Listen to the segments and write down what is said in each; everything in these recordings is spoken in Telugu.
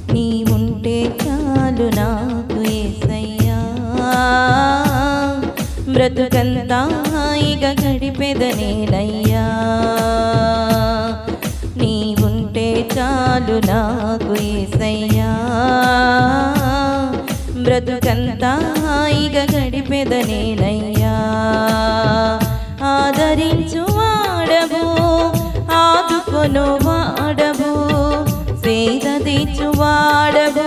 నీ ఉంటే చాలు నాకు ఏసయ్యా. బ్రతుకంతా హాయిగా గడిపెదనేనయ్యా. నీ ఉంటే చాలు నాకు ఏసయ్యా. బ్రతుకంతా హాయిగా గడిపెదనేనయ్యా. ఆదరించు వాడవు ఆదుకొను వాడవు స్వేద తెచ్చు వాడవు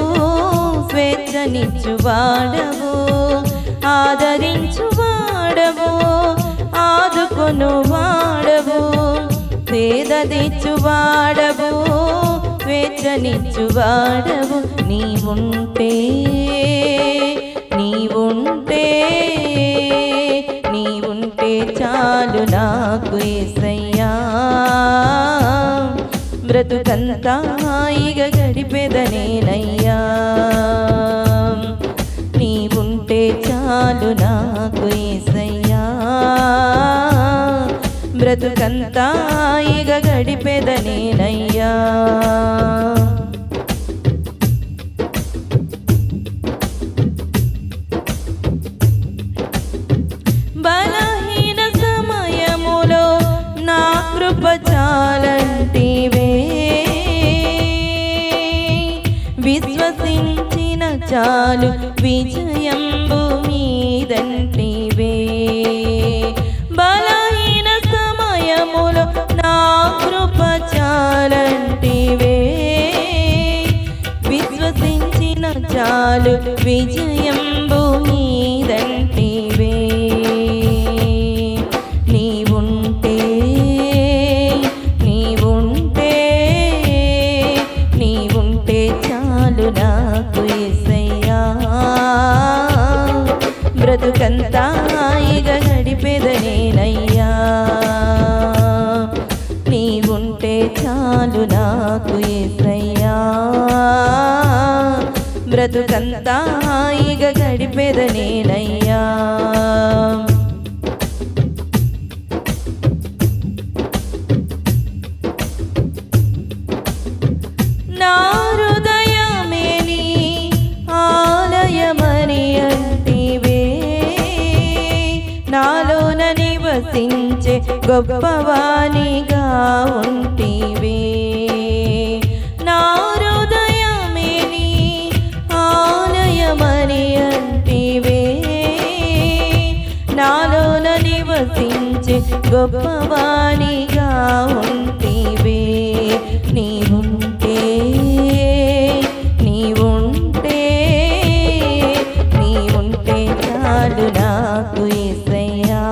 స్వేచ్ఛనిచ్చు వాడవు ఆదరించు వాడవు ఆదుకొను వాడవు పేద తెచ్చు వాడవు స్వేచ్ఛనిచ్చు బ్రతుకంతా హాయిగా గడిపెదనేనయ్యా నీ ఉంటే చాలు నాకు ఏసయ్యా బ్రతుకంతా హాయిగా గడిపెదనేనయ్యా చాలు విజయంబు మీదంటివే బలహీన సమయములో నా కృప చాలంటివే విశ్వసించిన చాలు విజయంబు మీదంటివే బ్రతుకంతా హాయిగా గడిపేద నేనయ్యా. హృదయమే నీ నాలోన నివసించే గొప్పవానిగా ఉంటివే. గొప్పవాణిగా ఉంటివే. నీ ఉంటే నీ ఉంటే నీ ఉంటే చాలు నాకు ఏసయ్యా.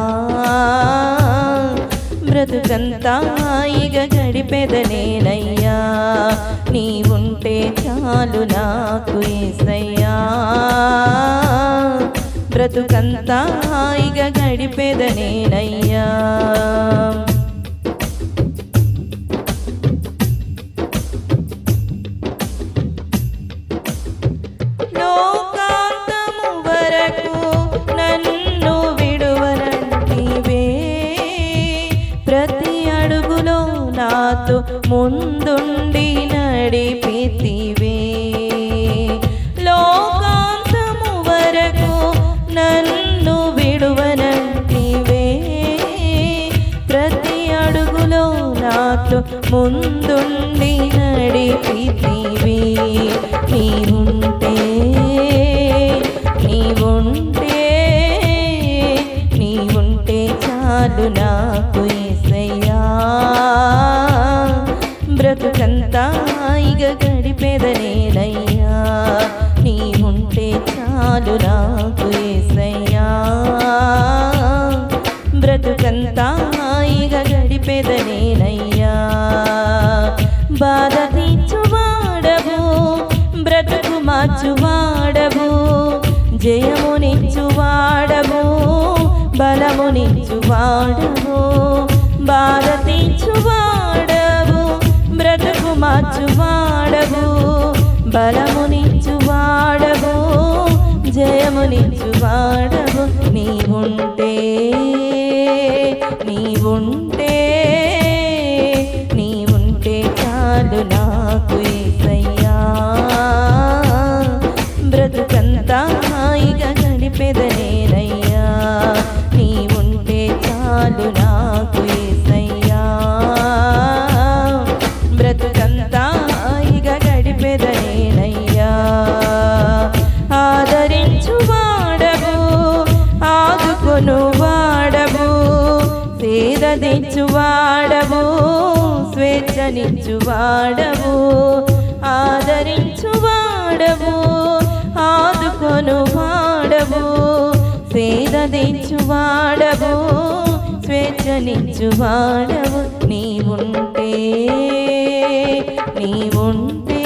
బ్రతుకంతా హాయిగా గడిపెదనేనయ్యా నీ ఉంటే చాలు నాకు ఏసయ్యా. బ్రతుకంతా హాయిగా గడిపెదనేనయ్యా. నాతో ముందుండి నడిపితివి. నీ నీవుంటే నీవుంటే ఉంటే చాలు నాకు ఏసయ్యా. బ్రతుకంతా హాయిగా గడిపెదనేనయ్యా నీ ఉంటే చాలు నాకు ఏసయ్యా. బ్రతుకంతా మార్చువాడవు జయమునిచ్చువాడవు బలమునిచ్చువాడవు బాధ తీర్చువాడవు బ్రతుకు మార్చువాడవు బలమునిచ్చువాడవు జయమునిచ్చువాడవు నీవుంటే నీవుంటే తీర్చువాడవు ఆదరించువాడవు ఆదుకొను వాడవు సేద తెచ్చువాడవు స్వేచ్ఛనిచ్చువాడవు నీవుంటే నీవుంటే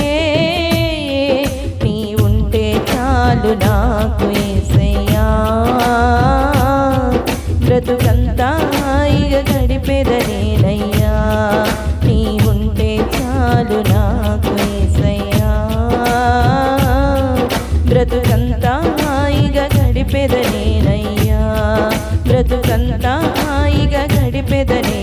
నీవుంటే చాలు నాకు ఏసయ్యా. బ్రతుకంతా ఇక గడిపెదనేనయ్యా బ్రతుకంతా హాయిగా గడిపెదనే